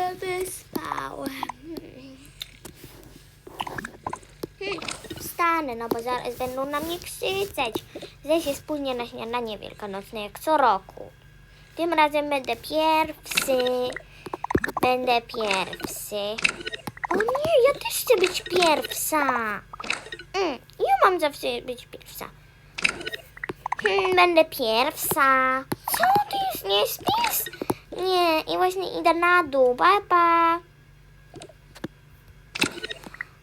się wyspałem. Hmm, Wstanę, no bo zaraz będą na mnie krzyczeć. Że się spóźnię na śniadanie wielkanocne jak co roku. Tym razem będę pierwszy. Będę pierwszy. O nie, ja też chcę być pierwsza. Mm, ja mam zawsze być pierwsza. Hmm, będę pierwsza. Co ty już nie śpisz? Nie, i właśnie idę na dół. Pa, pa.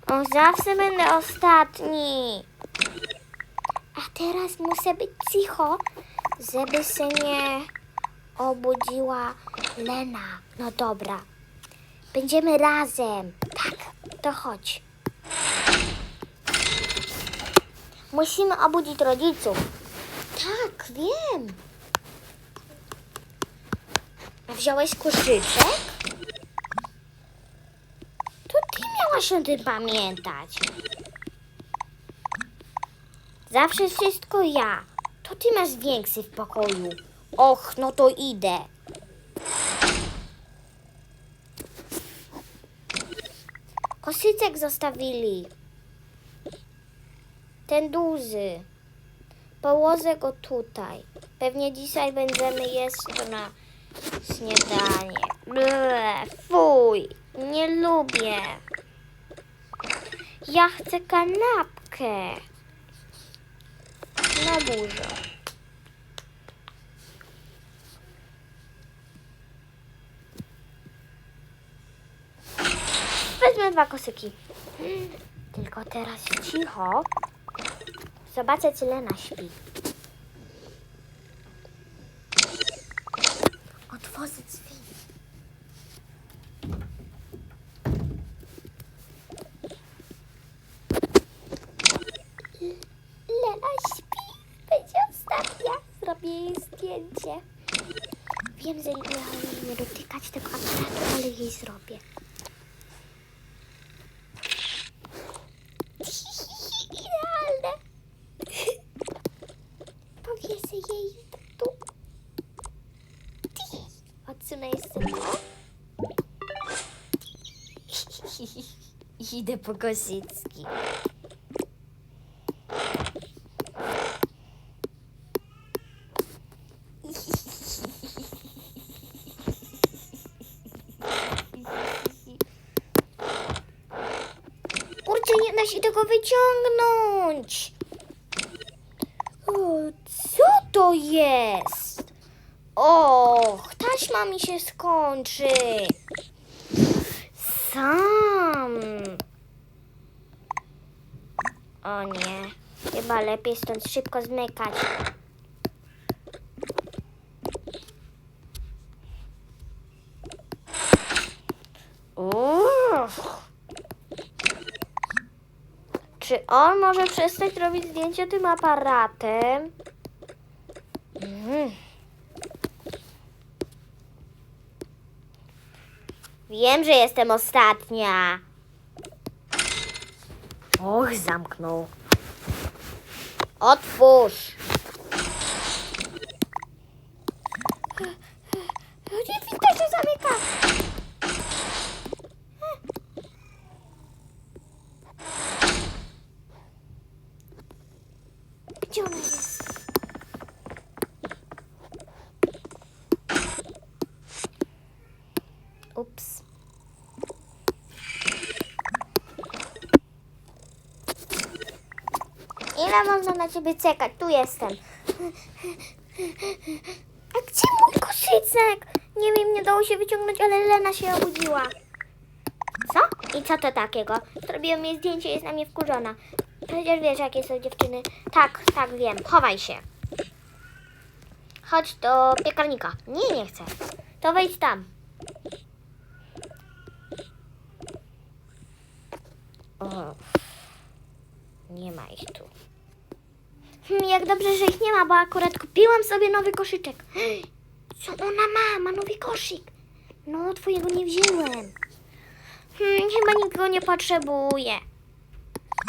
O, zawsze będę ostatni. A teraz muszę być cicho, żeby się nie obudziła Lena. No dobra. Będziemy razem. Tak, to chodź. Musimy obudzić rodziców. Tak, wiem. Wziąłeś koszyczek? To ty miałaś o tym pamiętać. Zawsze wszystko ja. To ty masz większy w pokoju. Och, no to idę. Koszyczek zostawili. Ten duży. Położę go tutaj. Pewnie dzisiaj będziemy to na śniadanie. Ble, fuj, nie lubię. Ja chcę kanapkę. Na dużo. Wezmę dwa kosyki. Tylko teraz cicho. Zobaczę, czy Lena śpi. What was it? Idę po Kosicki. Kurczę, nie da się tego wyciągnąć. O, co to jest? Och, taśma mi się skończy. Sam. O nie, chyba lepiej stąd szybko zmykać. Uff. Czy on może przestać robić zdjęcia tym aparatem? Mm. Wiem, że jestem ostatnia. Och, zamknął. Otwórz. Nie widać, że zamyka. Gdzie ona jest? Ups. Ile można na ciebie czekać? Tu jestem. A gdzie mój koszyczek? Nie wiem, nie dało się wyciągnąć, ale Lena się obudziła. Co? I co to takiego? Zrobiłem jej zdjęcie, jest na mnie wkurzona. Przecież wiesz, jakie są dziewczyny. Tak, tak, wiem. Chowaj się. Chodź do piekarnika. Nie, nie chcę. To wejdź tam. dobrze, że ich nie ma, bo akurat kupiłam sobie nowy koszyczek. Co ona ma? Ma nowy koszyk. No, twojego nie wziąłem. Hmm, chyba nikt go nie potrzebuje.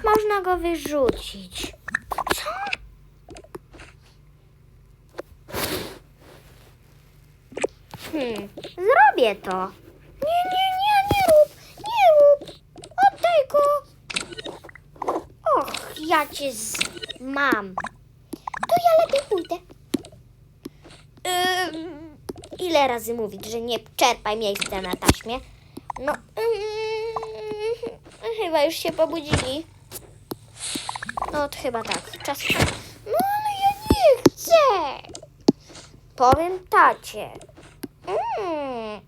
Można go wyrzucić. Co? Hmm, zrobię to. Nie, nie, nie, nie rób, nie rób. Oddaj go. Och, ja cię z... mam. Ja lepiej pójdę. Ym, ile razy mówić, że nie czerpaj miejsca na taśmie? No, chyba już się pobudzili. No, to chyba tak. Czas. No, ale ja nie chcę. Powiem tacie. Mm.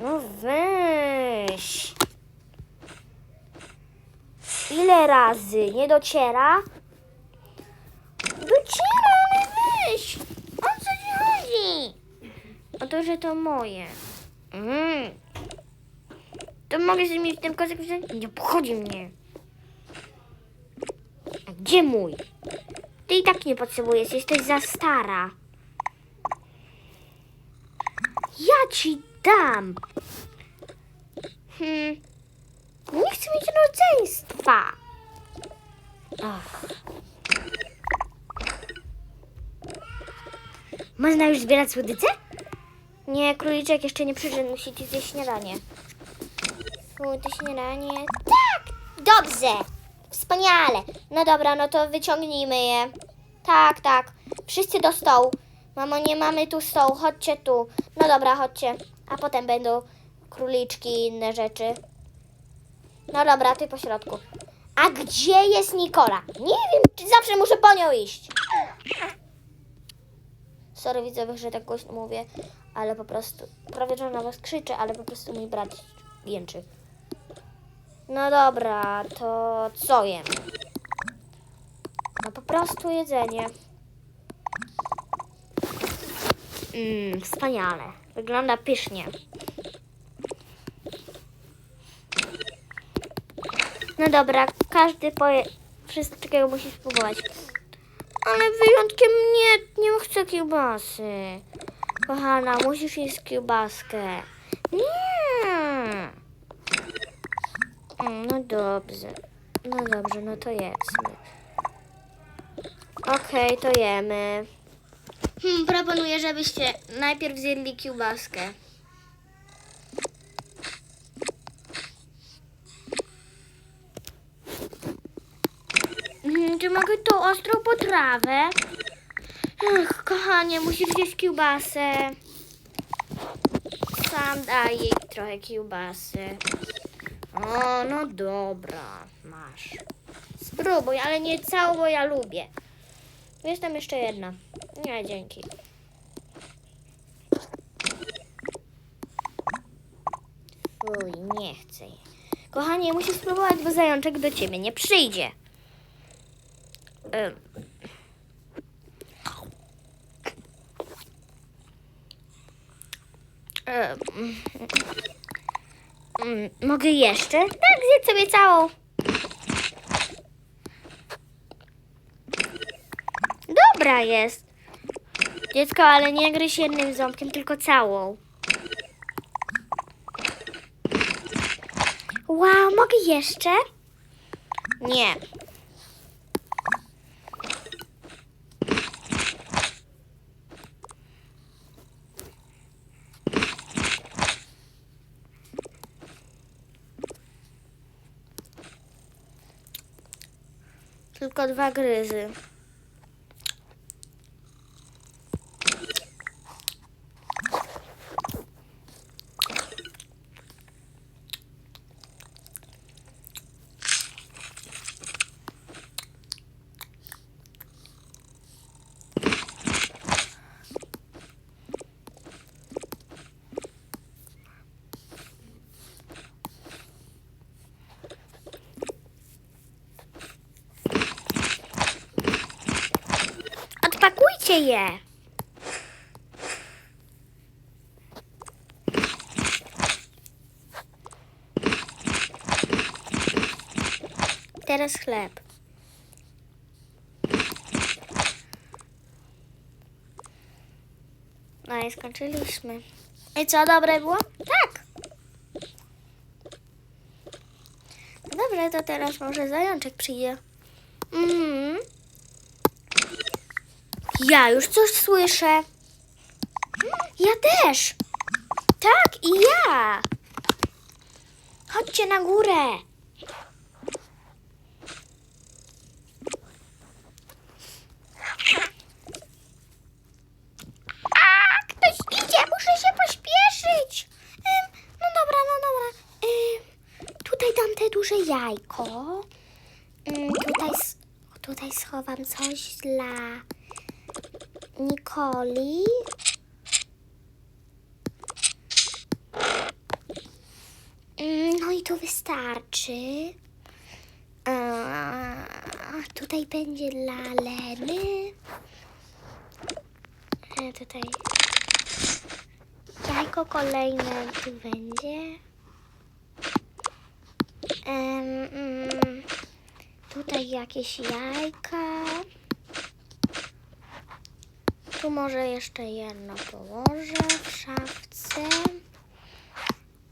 No weź. Ile razy nie dociera? Dociera, ale weź. O co ci chodzi? O to, że to moje. Mm. To mogę sobie mieć ten kozak wziąć? Nie obchodzi mnie. A gdzie mój? Ty i tak nie potrzebujesz, jesteś za stara. Ja ci dam. Hmm. Nie chcę mieć rodzeństwa. Ach. Można już zbierać słodycze? Nie, króliczek jeszcze nie przyszedł, musicie zjeść śniadanie. To śniadanie. Tak! Dobrze! Wspaniale! No dobra, no to wyciągnijmy je. Tak, tak. Wszyscy do stołu. Mamo, nie mamy tu stołu, chodźcie tu. No dobra, chodźcie. A potem będą króliczki i inne rzeczy. No dobra, ty po środku. A gdzie jest Nikola? Nie wiem, czy zawsze muszę po nią iść. Sorry widzowie, że tak głośno mówię, ale po prostu, prawie że na was krzyczę, ale po prostu mój brat jęczy. No dobra, to co jem? No po prostu jedzenie. Mmm, wspaniale. Wygląda pysznie. No dobra, każdy poje... Wszystkiego musi spróbować. Ale wyjątkiem nie, nie chcę kiełbasy. Kochana, musisz jeść kiełbaskę. Nie. Mm, No dobrze. No dobrze, no to jedzmy. Okej, to jemy. Hmm, proponuję, żebyście najpierw zjedli kiełbaskę. Mm, Czy mogę tą ostrą potrawę? Ach, kochanie, musisz zjeść kiełbasę. Sam daj jej trochę kiełbasy. O, no dobra, masz. Spróbuj, ale nie całą, bo ja lubię. Jest tam jeszcze jedna. Nie, dzięki. Fuj, nie chcę jej. Kochanie, musisz spróbować, bo zajączek do ciebie nie przyjdzie. Mogę jeszcze? Tak, zjedz sobie całą. Dobra jest. Dziecko, ale nie gryź jednym ząbkiem, tylko całą. Wow, mogę jeszcze? Nie. Tylko dwa gryzy. Odpakujcie je. Teraz chleb. No i skończyliśmy. I co, dobre było? Tak. Dobrze, to teraz może zajączek przyjdzie. Mhm. Ja już coś słyszę. Ja też. Tak, i ja. Chodźcie na górę. Jajko. Mm, tutaj, tutaj schowam coś dla Nikoli. Mm, No i tu wystarczy. Tutaj będzie dla Leny. E, tutaj jajko kolejne tu będzie. Mm, tutaj jakieś jajka. Tu może jeszcze jedno położę w szafce.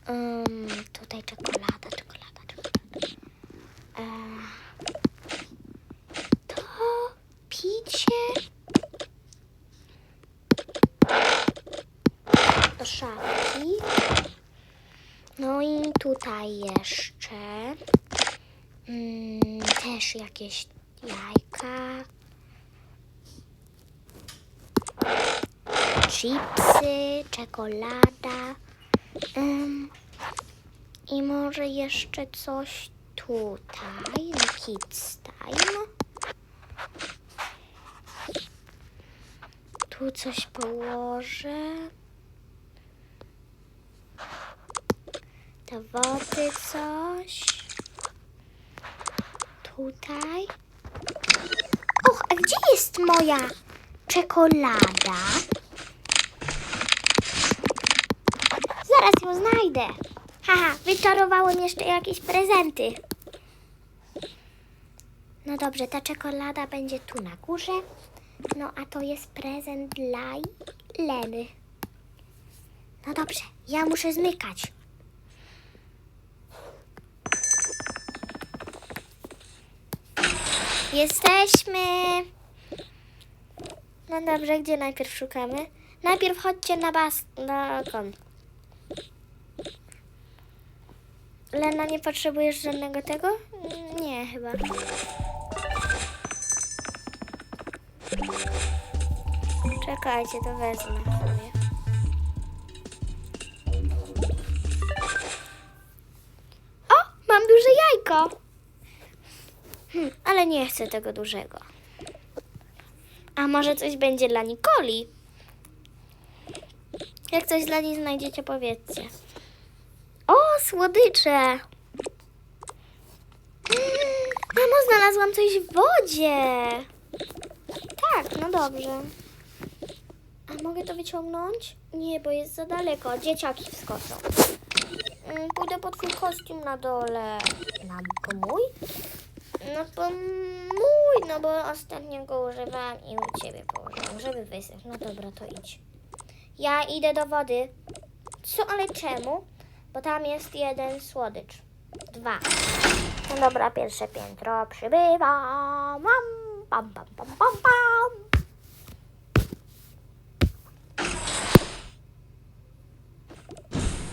Em, tutaj czekolada, czekolada, czekolada. E, to picie. Do szafki. No i tutaj jeszcze mm, też jakieś jajka. Chipsy, czekolada. Em, I może jeszcze coś tutaj na Kids Time. Tu coś położę. Do wody coś. Tutaj. Och, a gdzie jest moja czekolada? Zaraz ją znajdę. Haha, wyczarowałem jeszcze jakieś prezenty. No dobrze, ta czekolada będzie tu na górze. No a to jest prezent dla Leny. No dobrze, ja muszę zmykać. Jesteśmy. No dobrze, gdzie najpierw szukamy? Najpierw chodźcie na bas... balkon. Lena, nie potrzebujesz żadnego tego? Nie, chyba. Czekajcie, to wezmę sobie. O, mam duże jajko. Ale nie chcę tego dużego. A może coś będzie dla Nikoli? Jak coś dla niej znajdziecie, powiedzcie. O, słodycze! Mm, Mamo, znalazłam coś w wodzie. Tak, no dobrze. A mogę to wyciągnąć? Nie, bo jest za daleko. Dzieciaki wskoczą. Mm, Pójdę po twój kostium na dole. Na mój? No po mój, no bo ostatnio go używałam i u ciebie położyłam, żeby wysłać. No dobra, to idź. Ja idę do wody. Co, ale czemu? Bo tam jest jeden słodycz. Dwa. No dobra, pierwsze piętro przybywa. Mam, pam, pam, pam, pam, pam.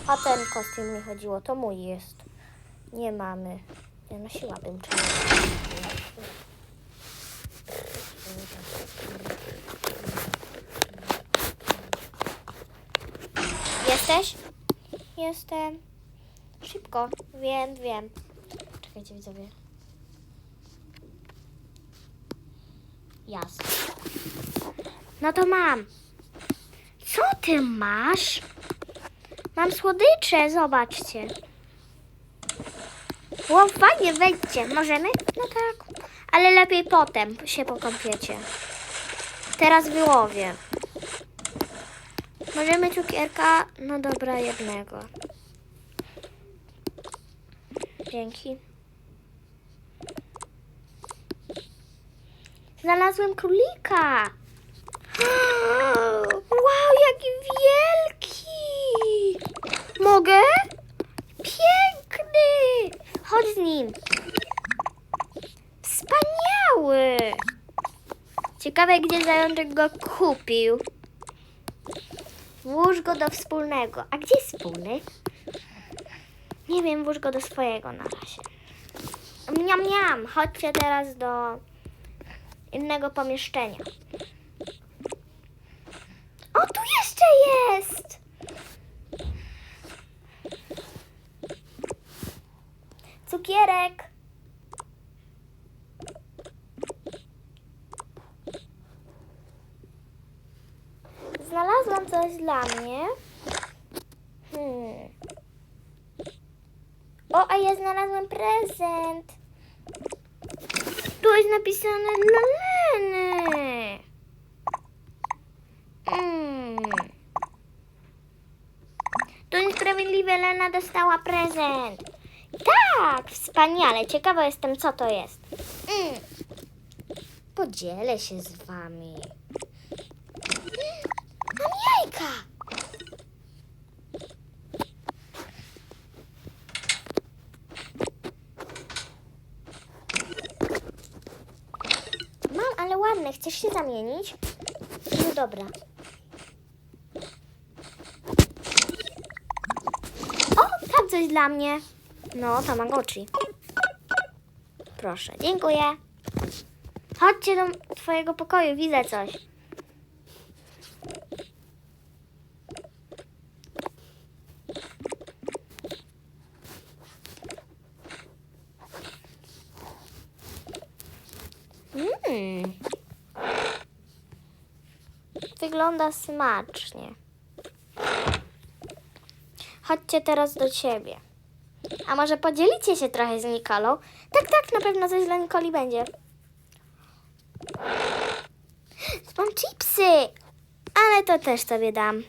A ten kostium mi chodziło, to mój jest. Nie mamy. Ja nosiłabym. Jesteś? Jestem. Szybko. Wiem, wiem. Czekajcie, widzowie. Jasne. No to mam. Co ty masz? Mam słodycze, zobaczcie. Ło, fajnie, wejdźcie. Możemy? No tak. Ale lepiej potem się pokąpiecie. Teraz wyłowię. Możemy cukierka? No dobra, jednego. Dzięki. Znalazłem królika. Wow, jaki wielki! Mogę? Chodź z nim. Wspaniały! Ciekawe, gdzie zajączek go kupił. Włóż go do wspólnego. A gdzie jest wspólny? Nie wiem, włóż go do swojego na razie. Miam, miam. Chodźcie teraz do innego pomieszczenia. O, tu jeszcze jest! Cukierek cukierek. Znalazłam coś dla mnie. Hmm. O, a ja znalazłem prezent. Tu jest napisane dla Leny. Mm. To niesprawiedliwe, Lena dostała prezent. Tak, wspaniale. Ciekawa jestem, co to jest. Mm. Podzielę się z wami. Mam jajka. Mam, ale ładne. Chcesz się zamienić? No dobra. O, tam coś dla mnie. No, Tamagotchi. Proszę, dziękuję. Chodźcie do twojego pokoju, widzę coś. Mmm. Wygląda smacznie. Chodźcie teraz do ciebie. A może podzielicie się trochę z Nikolą? Tak, tak, na pewno coś dla Nikoli będzie. Mam chipsy, ale to też sobie dam.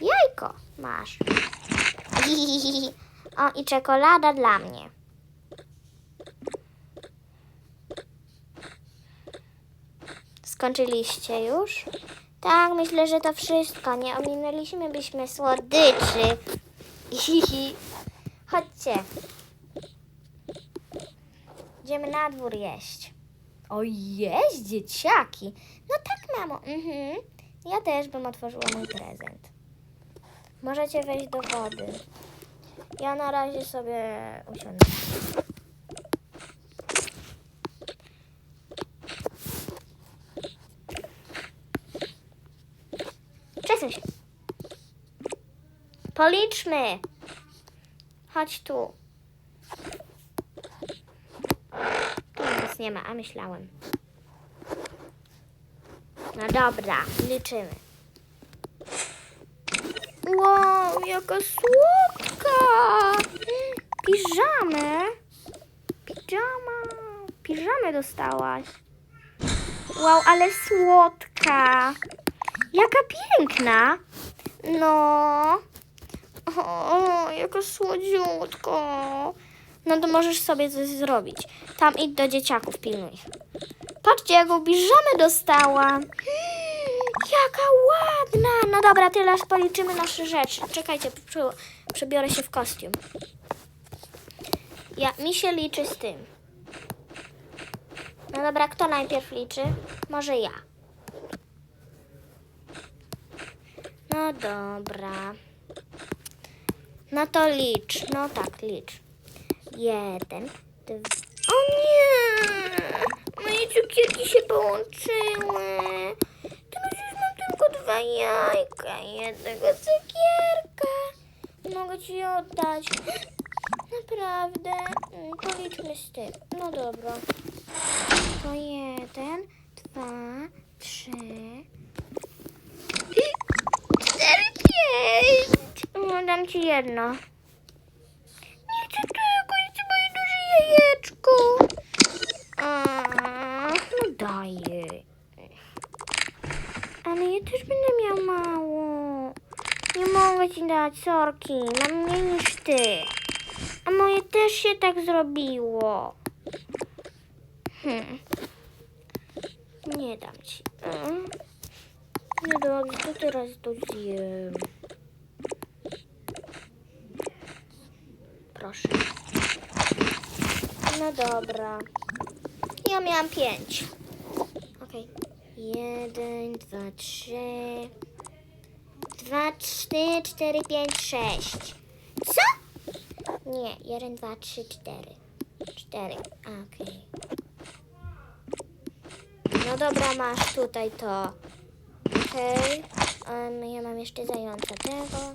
Jajko masz. O, i czekolada dla mnie. Skończyliście już? Tak, myślę, że to wszystko. Nie ominęliśmy byśmy słodyczy. Chodźcie. Idziemy na dwór jeść. O, jeść, dzieciaki. No tak, mamo. Mhm. Ja też bym otworzyła mój prezent. Możecie wejść do wody. Ja na razie sobie usiądę. Się. Policzmy. Chodź tu. Tu nic nie ma, a myślałem. No dobra, liczymy. Wow, jaka słodka! Piżamę. Piżama. Piżamę dostałaś. Wow, ale słodka. Jaka piękna. No. O, jaka słodziutko. No to możesz sobie coś zrobić. Tam idź do dzieciaków, pilnuj. Patrzcie, jaką piżamę dostała. Jaka ładna. No dobra, tyle policzymy nasze rzeczy. Czekajcie, prze- przebiorę się w kostium. Ja, mi się liczy z tym. No dobra, kto najpierw liczy? Może ja. No dobra. No to licz. No tak, licz. Jeden, dwa. O nie! Moje cukierki się połączyły. Teraz już mam tylko dwa jajka i jednego cukierka. Mogę ci oddać. Naprawdę. Mm, Policzmy z tym. No dobra. To jeden, dwa, trzy, pięć. No, dam ci jedno. Nie chcę tego, chcę moje duże jajeczko. A, no daję. Ale ja też będę miał mało. Nie mogę ci dać sorki. Mam mniej niż ty. A moje też się tak zrobiło. Hmm. Nie dam ci. Mm. No dobrze, to teraz to zjem. Proszę. No dobra. Ja miałam pięć. Okej. Jeden, dwa, trzy. Dwa, trzy, cztery, pięć, sześć. Co? Nie, jeden, dwa, trzy, cztery. Cztery. Okej. No dobra, masz tutaj to. Okej. Um, ja mam jeszcze zająca tego.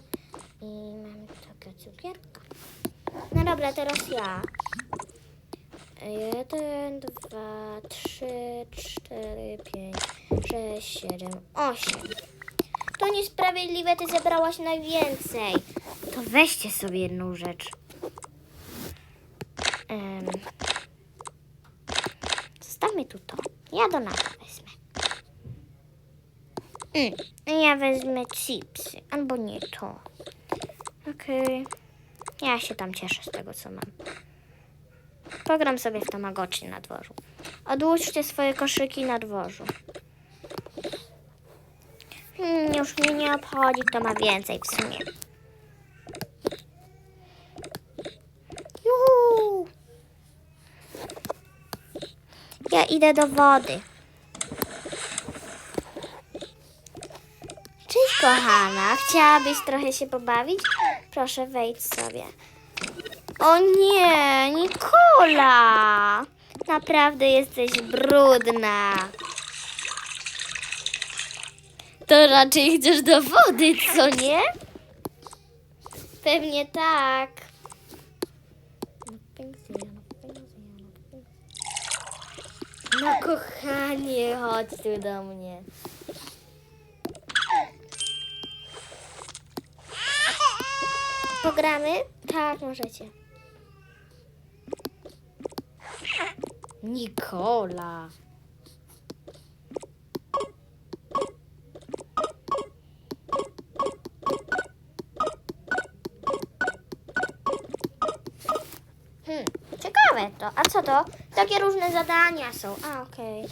I mam takie cukierka. No dobra, teraz ja. Jeden, dwa, trzy, cztery, pięć, sześć, siedem, osiem. To niesprawiedliwe, ty zebrałaś najwięcej. To weźcie sobie jedną rzecz. Em, zostawmy tu to. Ja do nas. Mm, ja wezmę chipsy, albo nie to. Okej. Ja się tam cieszę z tego, co mam. Pogram sobie w Tamagotchi na dworzu. Odłóżcie swoje koszyki na dworzu. Hmm, już mnie nie obchodzi, kto ma więcej w sumie. Juhu! Ja idę do wody. Kochana, chciałabyś trochę się pobawić? Proszę wejdź sobie. O nie, Nikola! Naprawdę jesteś brudna. To raczej chcesz do wody, co nie? Pewnie tak. No kochanie, chodź tu do mnie. Pogramy? Tak, możecie. Nikola. Hmm, ciekawe to. A co to? Takie różne zadania są. A, okej. O,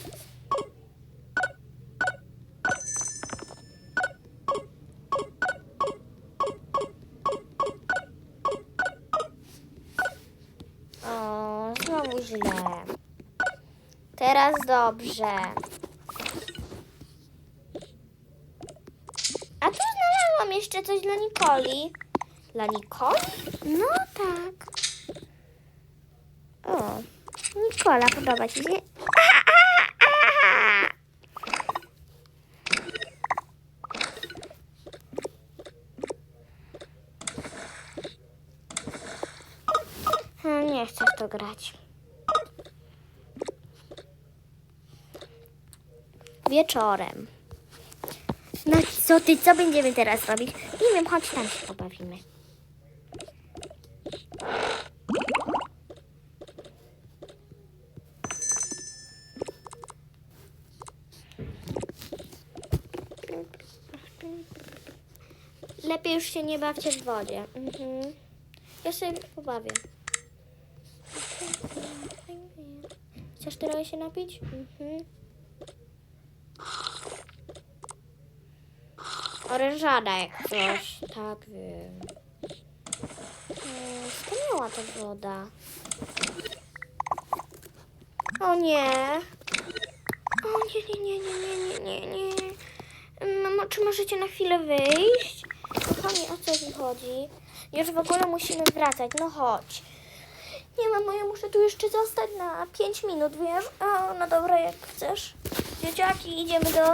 dobrze. A tu znalazłam jeszcze coś dla Nikoli. Dla Nikoli? No tak. O, Nikola, podoba ci się? Hmm, Nie chcę w to grać. Wieczorem. No co ty, co będziemy teraz robić? Nie wiem, chodź tam się pobawimy. Lepiej już się nie bawcie w wodzie. Mhm. Ja sobie pobawię. Chcesz trochę się napić? Mhm. Orężada jak coś. Tak wiem. Mm, Wspaniała ta woda. O nie. O nie, nie, nie, nie, nie, nie, nie. Mamo, czy możecie na chwilę wyjść? Kochani, o co mi chodzi? Już w ogóle musimy wracać, no chodź. Nie, mamo, ja muszę tu jeszcze zostać na 5 minut, wiesz? O, no dobra, jak chcesz. Dzieciaki, idziemy do,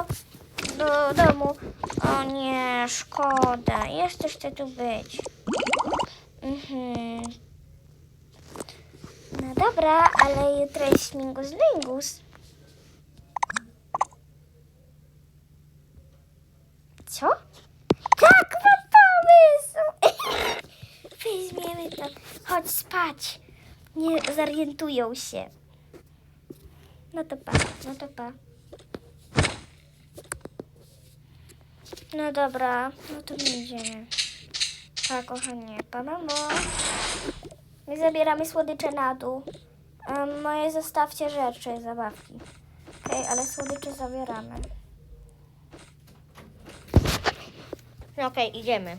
do domu. O nie, szkoda. Jeszcze chcę tu być. Mhm. No dobra, ale jutro jest śmigus dyngus. Co? Tak, mam pomysł! Weźmiemy to. Chodź spać. Nie zorientują się. No to pa, no to pa. No dobra, no to my idziemy. Pa, kochanie, pa, mamo. My zabieramy słodycze na dół. A moje zostawcie rzeczy, zabawki. Okej, ale słodycze zabieramy. No okej, idziemy.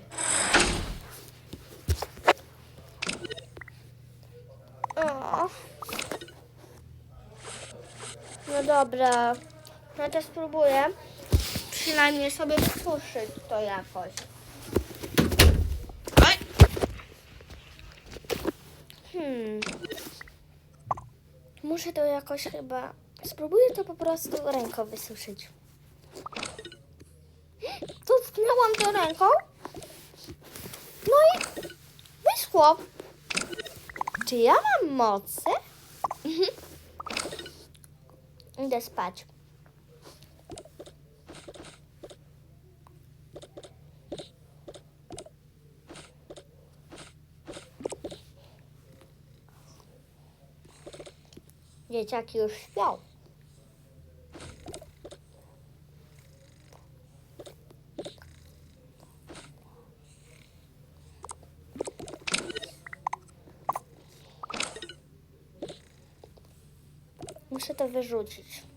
O. No dobra. No to spróbuję. Przynajmniej sobie suszyć to jakoś. Hmm. Muszę to jakoś chyba... Spróbuję to po prostu ręką wysuszyć. Dotknęłam to ręką. No i wyschło. Czy ja mam mocy? Idę spać. Dzieciaki już śpią. Muszę to wyrzucić.